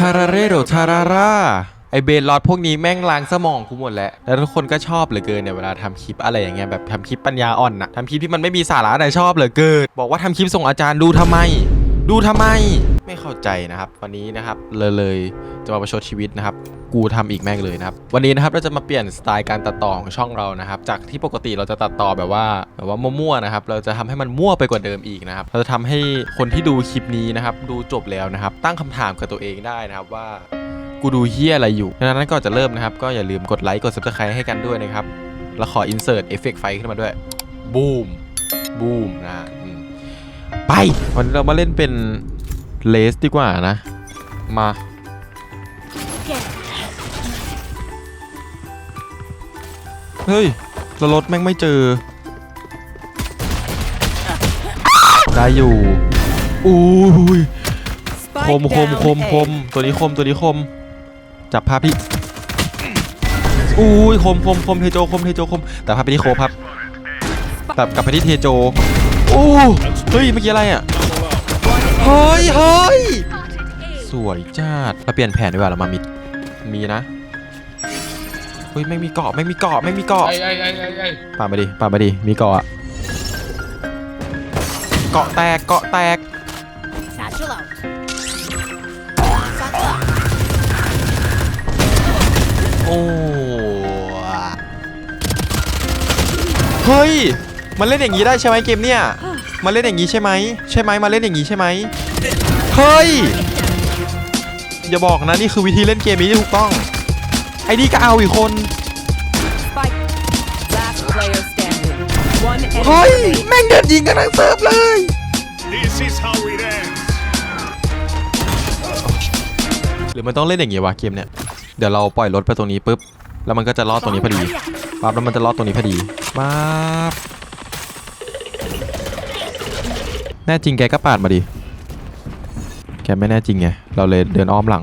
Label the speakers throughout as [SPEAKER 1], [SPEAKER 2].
[SPEAKER 1] ทาราเรโดทาราราไอเบนลอดพวกนี้แม่งล้างสมองกูหมดแล้ว แล้วทุกคนก็ชอบเหลือเกินเนี่ยเวลาทำคลิปอะไรอย่างเงี้ยแบบทำคลิปปัญญาอ่อนนะทำคลิปที่มันไม่มีสาระแต่ชอบเหลือเกิน บอกว่าทำคลิปส่งอาจารย์ดูทำไม ดูทำไม ไม่เข้าใจนะครับ วันนี้นะครับเลยเลยจะมาประชดชีวิตนะครับ กูทำอีกแม่งเลยนะครับ วันนี้นะครับเราจะมาเปลี่ยนสไตล์การตัดต่อของช่องเรานะครับ จากที่ปกติเราจะตัดต่อแบบว่าแบบว่ามั่วๆนะครับ เราจะทำให้มันมั่วไปกว่าเดิมอีกนะครับ เราจะทำให้คนที่ดูคลิปนี้นะครับ ดูจบแล้วนะครับ ตั้งคำถามกับตัวเองได้นะครับว่ากูดูเฮี้ยอะไรอยู่ดังนั้นก่อนจะเริ่มนะครับ ก็อย่าลืมกดไลค์กด subscribe ให้กันด้วยนะครับ แล้วขอ insert เอฟเฟกต์ไฟขึ้นมาด้วย บูม บูมนะไปวันนี้เรามาเล่นเป็นเลสดีกว่านะ มา เฮ้ยแล้วรถแม่งไม่เจอ ได้อยู่อุ้ยคมคมคมคมตัวนี้คมตัวนี้คม จับภาพที่อุ้ยคมคมคมเทโจคมเทโจคม แต่ภาพไปที่โคครับแบบกลับไปที่เทโจอู้เฮ้ยเมื่อกี้อะไรอะเฮ้ยเฮ้ยสวยจัดเราเปลี่ยนแผนดีกว่าเรามามิดมีนะเฮ้ยไม่มีเกาะไม่มีเกาะไม่มีเกาะ
[SPEAKER 2] ไอ้ไอ้ไอ้ไอ้ไอ้
[SPEAKER 1] ป่าดมาดิป่าดมาดิมีเกาะอะเกาะแตกเกาะแตก
[SPEAKER 3] Satchel out.
[SPEAKER 1] โอ้เฮ้ยมันเล่นอย่างนี้ได้ใช่ไหมเกมเนี่ยมันเล่นอย่างนี้ใช่ไหมใช่ไหมมาเล่นอย่างนี้ใช่ไหมเฮ้ยอย่าบอกนะนี่คือวิธีเล่นเกมนี้ที่ถูกต้อง ไอ้นี่ก็เอาอีกคน
[SPEAKER 3] Spike. Last player standing. One enemy
[SPEAKER 1] เฮ้ย
[SPEAKER 3] remaining.
[SPEAKER 1] แม่งเดินยิงกันทั้งเซิร์ฟเลย
[SPEAKER 4] This is how it ends.
[SPEAKER 1] หรือมันต้องเล่นอย่างงี้วะเกมเนี่ยเดี๋ยวเราปล่อยรถไปตรงนี้ปุ๊บ แล้วมันก็จะลอดตรงนี้พอดีปั๊บแล้วมันจะลอดตรงนี้พอดีปั๊บแน่จริงแกก็ปาดมาดิแกไม่แน่จริงไงเราเลยเดินอ้อมหลัง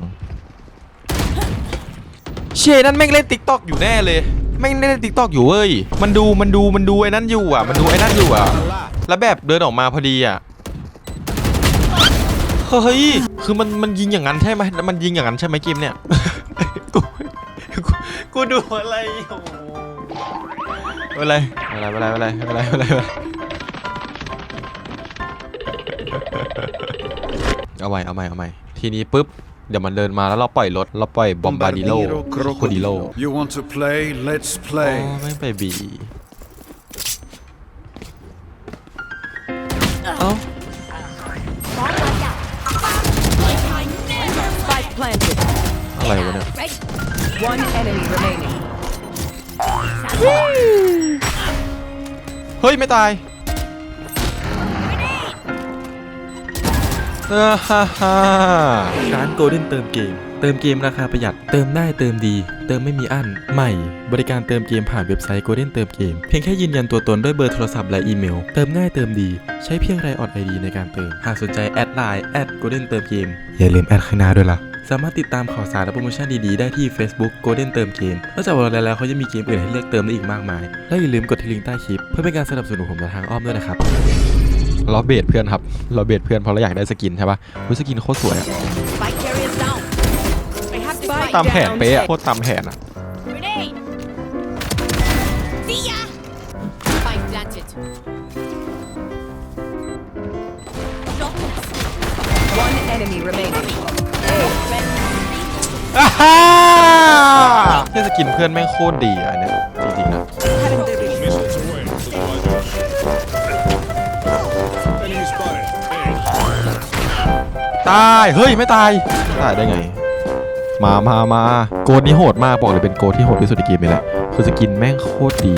[SPEAKER 1] เชนั่นแม่งเล่นติ๊กตอกอยู่แน่เลยแม่งเล่นติ๊กตอกอยู่เว้ยมันดูมันดูมันดูไอ้นั่นอยู่อะ มันดูไอ้นั่นอยู่อะ แล้วแบบเดินออกมาพอดีอะเฮ้ยคือมันมันยิงอย่างนั้นใช่ไหมมันยิงอย่างนั้นใช่ไหมเกมเนี่ยกูกูดูอะไรอยู่ไม่เป็นไรไม่เป็นไรไม่เป็นไรไม่เป็นไรไม่เป็นไรไม่เป็นไรเอาใหม่เอาใหม่เอาใหม่ทีนี้ปุ๊บ เดี๋ยวมันเดินมาแล้วเราปล่อยรถเราปล่อยบอมบาดิโลโคดิโล
[SPEAKER 4] You want to play? Let's
[SPEAKER 1] อ๋
[SPEAKER 4] play.
[SPEAKER 1] อไม่ไปบีเอ้า
[SPEAKER 3] Spike planted.
[SPEAKER 1] อะไรวะเนี่ย
[SPEAKER 3] One enemy remaining.
[SPEAKER 1] เฮ้ย ไม่ตาย ฮ่าฮ่าร้านโกลเด้นเติมเกม เติมเกมราคาประหยัด เติมได้เติมดี เติมไม่มีอั้น ใหม่ บริการเติมเกมผ่านเว็บไซต์โกลเด้นเติมเกม เพียงแค่ยืนยันตัวตนด้วยเบอร์โทรศัพท์และอีเมล เติมง่ายเติมดี ใช้เพียงไรออดไอดีในการเติม หากสนใจแอดไลน์แอดโกลเด้นเติมเกม อย่าลืมแอดข้างหน้าด้วยล่ะสามารถติดตามข่าวสารและโปรโมชั่นดีๆ ได้ที่ Facebook Golden เติมเกม นอกจากวันแล้วแล้วเขายังมีเกมอื่นให้เลือกเติมได้อีกมากมาย และอย่าลืมกดที่ลิงก์ใต้คลิป เพื่อเป็นการสนับสนุนผมในทางอ้อมด้วยนะครับ เราเบสเพื่อนครับ เราเบสเพื่อนเพราะเราอยากได้สกินใช่ปะอุ๊ยสกินโคตรสวยอะ
[SPEAKER 3] Spike carrier down. I have to spike
[SPEAKER 1] ตามแผน
[SPEAKER 3] down.
[SPEAKER 1] เป๊ะอะโคตรตามแผนอะ
[SPEAKER 3] Grenade. See ya. Spike planted. One enemy remaining.
[SPEAKER 1] อ้าฮ่าเล่นสกินเพื่อนแม่งโคตรดีอะอันเนี่ย ตาย เฮ้ย ไม่ตาย ตายได้ไง มามามาโกดนี้โหดมากบอกเลยเป็นโกดที่โหดที่สุดในเกมนี้แหละคือสกินแม่งโคตรดี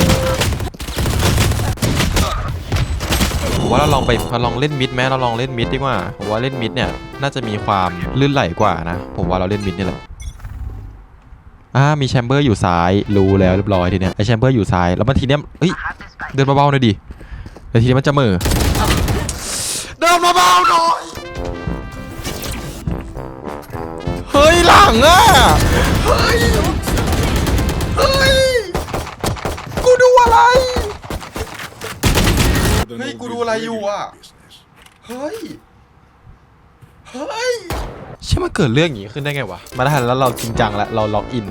[SPEAKER 1] ผมว่าเราลองไปลองเล่นมิดไหมเราลองเล่นมิดดีกว่าผมว่าเล่นมิดเนี่ยน่าจะมีความลื่นไหลกว่านะ ผมว่าเราเล่นมิดนี่แหละอ่ามีแชมเบอร์อยู่ซ้ายรู้แล้วเรียบร้อยทีเนี้ยไอแชมเบอร์อยู่ซ้ายแล้วมันทีเนี้ยเฮ้ยเดินเบาๆหน่อยดิแล้วทีนี้มันจะม่อเดินเบาๆหน่อย ลังอะ เฮ้ย เฮ้ย กูดูอะไร
[SPEAKER 4] The
[SPEAKER 1] Hey,
[SPEAKER 4] no
[SPEAKER 1] guru
[SPEAKER 4] good
[SPEAKER 1] layu
[SPEAKER 4] radio
[SPEAKER 1] ah.
[SPEAKER 4] business.
[SPEAKER 1] เฮ้ย เฮ้ยใช่มาเกิดเรื่องอย่างนี้ขึ้นได้ไงวะ มาได้แล้วเราจริงจังแล้วเราล็อกอิน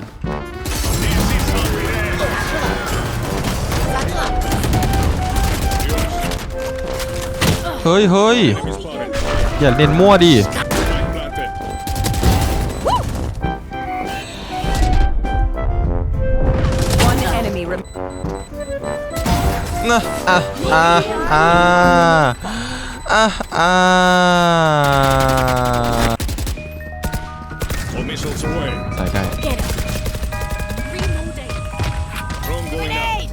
[SPEAKER 1] เฮ้ยเฮ้ยอย่าเน้นมั่วดิ
[SPEAKER 3] enemy remaining.
[SPEAKER 1] นะอะอะอะอะอะ
[SPEAKER 4] All missiles away.
[SPEAKER 1] ใส่ได้
[SPEAKER 3] Get him. Reloading.
[SPEAKER 4] Drone going out.
[SPEAKER 3] Grenade.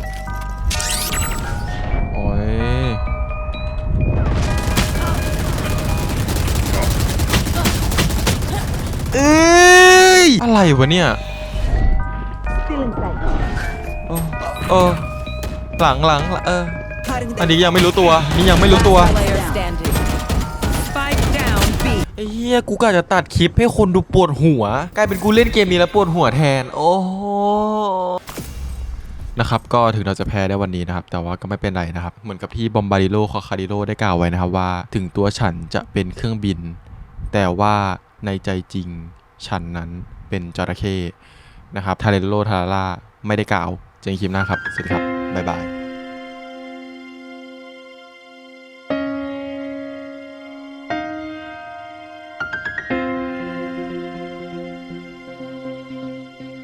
[SPEAKER 1] โอ้ยเอ้ยอะไรวะเนี่ย อ้โอ้หลังหลังเออ อันนี้ยังไม่รู้ตัว นี่ยังไม่รู้ตัว
[SPEAKER 3] Player standing. Spike down B.
[SPEAKER 1] ไอ้เหี้ยกูกะจะตัดคลิปให้คนดูปวดหัว กลายเป็นกูเล่นเกมนี้แล้วปวดหัวแทน โอ้โหนะครับก็ถึงเราจะแพ้ได้วันนี้นะครับ แต่ว่าก็ไม่เป็นไรนะครับ เหมือนกับที่บอมบาดิโลคอคาดิโลได้กล่าวไว้นะครับว่า ถึงตัวฉันจะเป็นเครื่องบิน แต่ว่าในใจจริงฉันนั้นเป็นจระเข้นะครับทาเรโลทาราล่าไม่ได้กล่าว เจอกันคลิปหน้าครับ สวัสดีครับ บ๊ายบาย